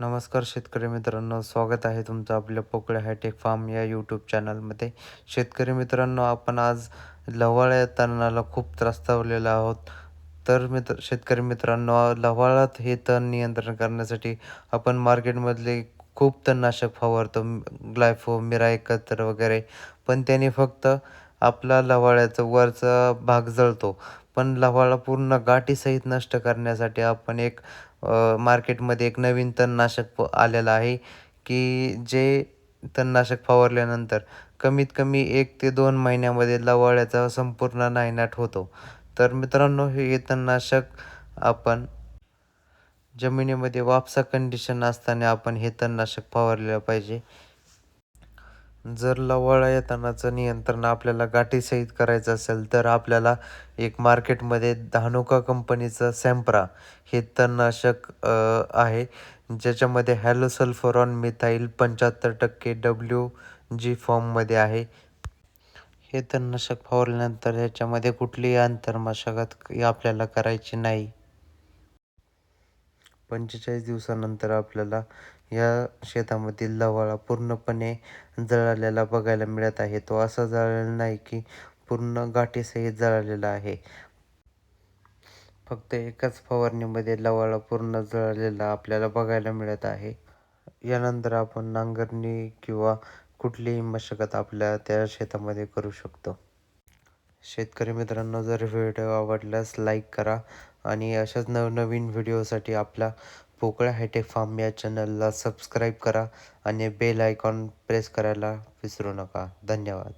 नमस्कार शेतकरी मित्रांनो स्वागत आहे तुमचं आपल्या पोकळे हायटेक फार्म या यूट्यूब चॅनलमध्ये. शेतकरी मित्रांनो आपण आज लवाळ्या तणाला खूप त्रास्तावलेलो आहोत. तर मित्र शेतकरी मित्रांनो लव्हाळात हे तण नियंत्रण करण्यासाठी आपण मार्केटमधले खूप तणनाशक फवारतो ग्लायफो मिरा एकत्र वगैरे. पण त्याने फक्त आपला लवाळ्याचा वरचा भाग जळतो. पण लवाळा पूर्ण गाठीसहित नष्ट करण्यासाठी आपण एक मार्केटमध्ये एक नवीन तणनाशक प आलेलं आहे की जे तणनाशक फवारल्यानंतर कमीत कमी एक ते दोन महिन्यामध्ये लवाळ्याचा संपूर्ण नायनाट होतो. तर मित्रांनो हे तणनाशक आपण जमिनीमध्ये वापसा कंडिशन असताना आपण हे तणनाशक फवारलेलं पाहिजे. जर लवळायतनाचं या तणाचं नियंत्रण आपल्याला गाठीसहित करायचं असेल तर आपल्याला एक मार्केटमध्ये धानुका कंपनीचं सॅम्प्रा हे तणनाशक आहे. ज्याच्यामध्ये हॅलोसल्फरॉन मिथाईल पंच्याहत्तर टक्के डब्ल्यू जी फॉर्ममध्ये आहे. हे तणनाशक फवारल्यानंतर ह्याच्यामध्ये कुठलीही अंतर्मशागत आपल्याला करायची नाही. पंचेचाळीस दिवसानंतर आपल्याला या शेतामधील लवाळा पूर्णपणे जळालेला बघायला मिळत आहे. तो असा जळलेला नाही की पूर्ण गाठीसहित जळालेला आहे. फक्त एकाच फवारणीमध्ये लवाळा पूर्ण जळालेला आपल्याला बघायला मिळत आहे. यानंतर आपण नांगरणी किंवा कुठलीही मशागत आपल्या त्या शेतामध्ये करू शकतो. शेतकरी मित्रांनो जर व्हिडिओ आवडल्यास लाईक करा आणि अशाच नवनवीन व्हिडिओसाठी आपल्या पोकळ्या हायटेक फार्म या चॅनलला सबस्क्राईब करा आणि बेल आयकॉन प्रेस करायला विसरू नका. धन्यवाद.